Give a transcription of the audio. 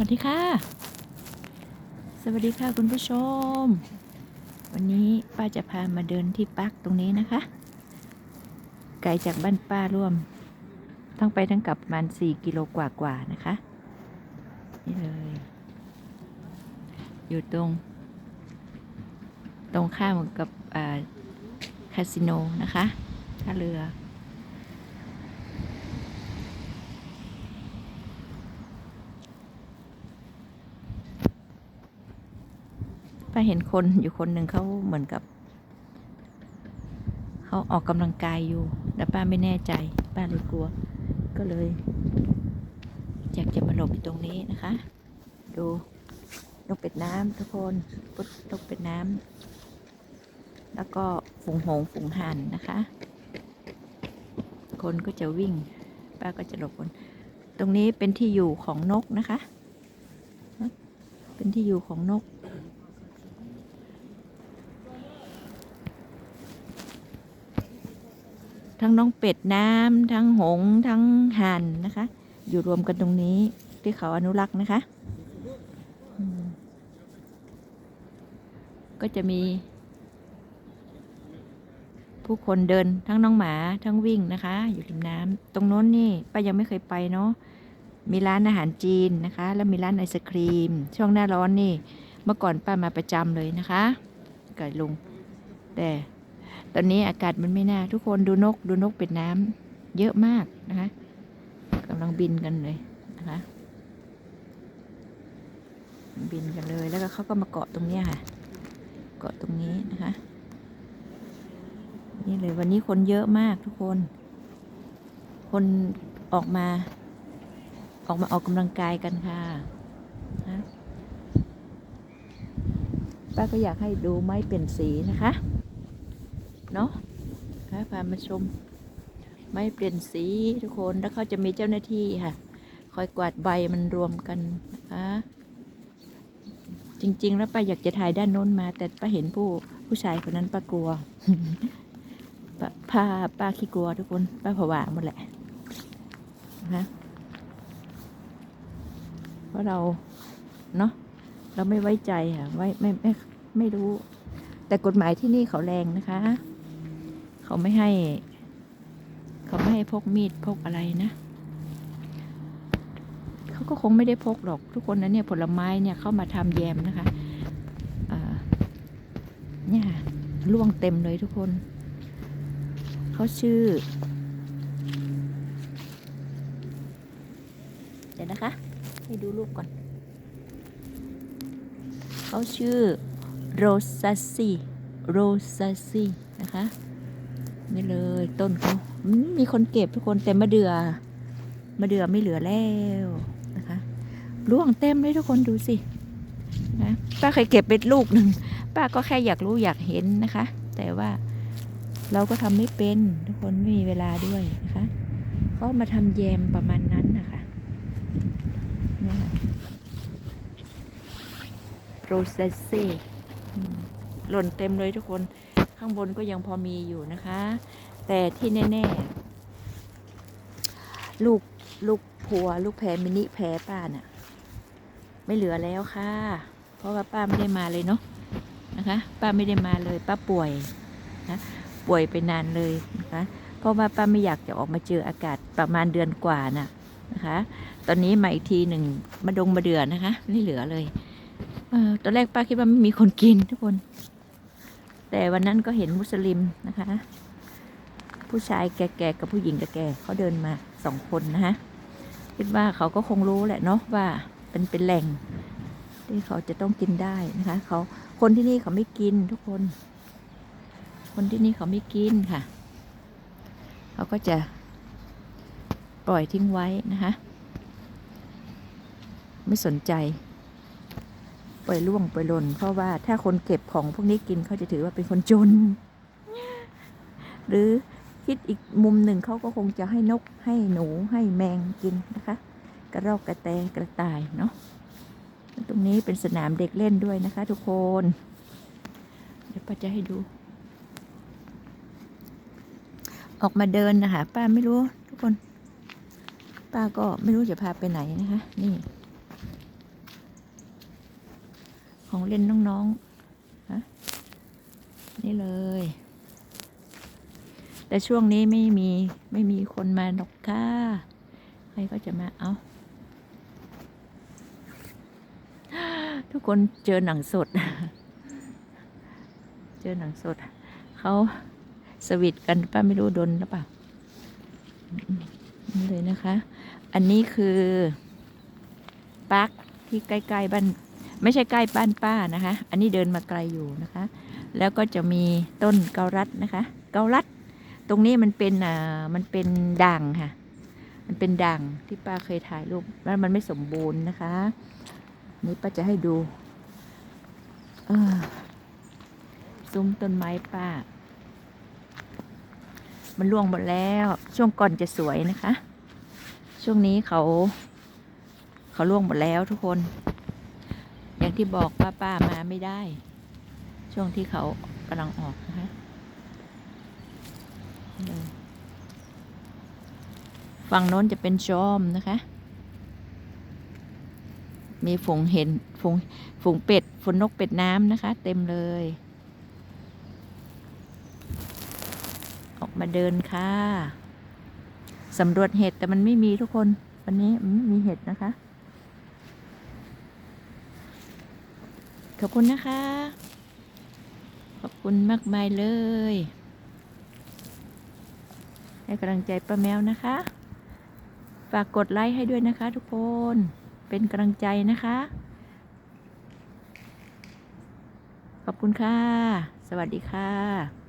วัสดีค่ะ สวัสดีค่ะคุณผู้ชม วันนี้ป้าจะพามาเดินที่ปักตรงนี้นะคะ ไกลจากบ้านป้าร่วมทั้งไปทั้งกลับประมาณ4กิโลกว่าๆนะคะ นี่เลย อยู่ตรง ตรงข้ามกับคาสิโนนะคะท่าเรือ เห็นคนอยู่คนหนึ่งเขาเหมือนกับ เขาออกกำลังกายอยู่ แต่ป้าไม่แน่ใจ ป้าเลยกลัว ก็เลยอยากจะมาหลบอยู่ตรงนี้นะคะ ดูนกเป็ดน้ำทุกคนปุ๊บนกเป็ดน้ำแล้วก็ฝูงหงส์ฝูงห่านนะคะ คนก็จะวิ่ง ป้าก็จะหลบคน ตรงนี้เป็นที่อยู่ของนกนะคะ เป็นที่อยู่ของนก ทั้งน้องเป็ดน้ำ ทั้งหงส์ทั้งห่านนะคะ อยู่รวมกันตรงนี้ที่เขาอนุรักษ์นะคะ ก็จะมี ผู้คนเดินทั้งน้องหมาทั้งวิ่งนะคะ อยู่ริมน้ำตรงโน้นนี่ป้ายังไม่เคยไปเนาะมีร้านอาหารจีนนะคะ แล้วมีร้านไอศครีม ช่วงหน้าร้อนนี่ เมื่อก่อนป้ามาประจำเลยนะคะกับลุงแต่ ตอนนี้อากาศมันไม่น่า ทุกคนดูนกดูนกเป็ดน้ำเยอะมากนะคะกำลังบินกันเลยนะคะบินกันเลยแล้วก็เขาก็มาเกาะตรงเนี้ค่ะ เกาะตรงนี้นะคะ นี่เลยวันนี้คนเยอะมากทุกคน คนออกมา ออกมาออกกำลังกายกันค่ะนะป้าก็อยากให้ดูไม้เปลี่ยนสีนะคะ เนาะค่ะพามาชม ไม่เปลี่ยนสีทุกคนแล้วเขาจะมีเจ้าหน้าที่ค่ะ คอยกวาดใบมันรวมกันนะคะจริง ๆ แล้วป้าอยากจะถ่ายด้านโน้นมา แต่ป้าเห็นผู้ผู้ชายคนนั้นป้ากลัวป้าป้าป้าขี้กลัวทุกคนป้าผวาหมดแหละนะคะเพราะเราเนาะเราไม่ไว้ใจค่ะไว้ไม่ไม่ไม่รู้ แต่กฎหมายที่นี่เขาแรงนะคะ เขาไม่ให้ เขาไม่ให้พกมีดพกอะไรนะ เขาก็คงไม่ได้พกหรอกทุกคนนะเนี่ยผลไม้เนี่ยเข้ามาทำแยมนะคะเนี่ยล่วงเต็มเลยทุกคน เขาชื่อ เดี๋ยวนะคะ ให้ดูรูปก่อน เขาชื่อโรซาซีโรซาซีนะคะ นี่เลย ต้นเขามีคนเก็บทุกคนแต่มะเดือ่อมะเดื่อไม่เหลือแล้วนะคะร่วงเต็มเลยทุกคนดูสินะป้าเคยเก็บเป็นลูกหนึ่งป้าก็แค่อยากรู้อยากเห็นนะคะ แต่ว่าเราก็ทำไม่เป็นทุกคนไม่มีเวลาด้วยนะคะเขามาทำแยมประมาณนั้นนะคะนี่ค่ะโรเซเซ่หล่นเต็มเลยทุกคน ข้างบนก็ยังพอมีอยู่นะคะ แต่ที่แน่ๆ ลูกลูกพัว ลูกแพรมินิแพรป้าน่ะ ไม่เหลือแล้วค่ะ เพราะว่าป้าไม่ได้มาเลยเนาะนะคะ ป้าไม่ได้มาเลยป้าป่วยนะป่วยไปนานเลยนะคะ เพราะว่าป้าไม่อยากจะออกมาเจออากาศประมาณเดือนกว่าน่ะนะคะ ตอนนี้มาอีกทีหนึ่งมาดงมาเดือนนะคะ ไม่เหลือเลยเออตอนแรกป้าคิดว่าไม่มีคนกินทุกคน แต่วันนั้นก็เห็นมุสลิมนะคะ ผู้ชายแก่ๆกับผู้หญิงแก่ๆเขาเดินมาสองคนนะฮะคิดว่าเขาก็คงรู้แหละเนาะว่าเป็นเป็นแหล่ง ที่เขาจะต้องกินได้นะคะเขาคนที่นี่เขาไม่กินทุกคน คนที่นี่เขาไม่กินค่ะ เขาก็จะปล่อยทิ้งไว้นะคะ ไม่สนใจ ปล่อยล่วงปล่อยหล่นเพราะว่าถ้าคนเก็บของพวกนี้กินเขาจะถือว่าเป็นคนจน หรือคิดอีกมุมหนึ่งเขาก็คงจะให้นกให้หนูให้แมงกินนะคะ กระรอกกระแตกระต่ายเนาะตรงนี้เป็นสนามเด็กเล่นด้วยนะคะ ทุกคน เดี๋ยวป้าจะให้ดู ออกมาเดินนะคะป้าไม่รู้ทุกคน ป้าก็ไม่รู้จะพาไปไหนนะคะ นี่ ของเล่นน้องๆฮะนี่เลย แต่ช่วงนี้ไม่มีไม่มีคนมาหรอกค่ะ ใครก็จะมาเอาทุกคนเจอหนังสด เจอหนังสด เขาสวิตกันป้าไม่รู้โดนหรือเปล่านี่เลยนะคะ อันนี้คือปาร์คที่ใกล้ ๆ บ้าน ไม่ใช่ใกล้บ้านป้านะคะ อันนี้เดินมาไกลอยู่นะคะ แล้วก็จะมีต้นเกาลัดนะคะ เกาลัด ตรงนี้มันเป็นอ่ามันเป็นด่างค่ะ มันเป็นด่างที่ป้าเคยถ่ายรูปแล้วมันไม่สมบูรณ์นะคะนนี่ป้าจะให้ดูเออซุ้มต้นไม้ป้า มันร่วงหมดแล้วช่วงก่อนจะสวยนะคะ ช่วงนี้เขา เขาร่วงหมดแล้วทุกคน อย่างที่บอกป้าป้ามาไม่ได้ ช่วงที่เขากำลังออกนะคะฝั่งโน้นจะเป็นจอมนะคะ มีฝูงเห็นฝูงฝูงเป็ดฝนนกเป็ดน้ำนะคะ เต็มเลย ออกมาเดินค่ะสำรวจเห็ดแต่มันไม่มีทุกคน วันนี้ไม่มีเห็ดนะคะ ข อบคุณนะคะ ขอบคุณมากมายเลย ให้กำลังใจป้าแมวนะคะ ฝากกดไลค์ให้ด้วยนะคะ ทุกคน เป็นกำลังใจนะคะ ขอบคุณค่ะ สวัสดีค่ะ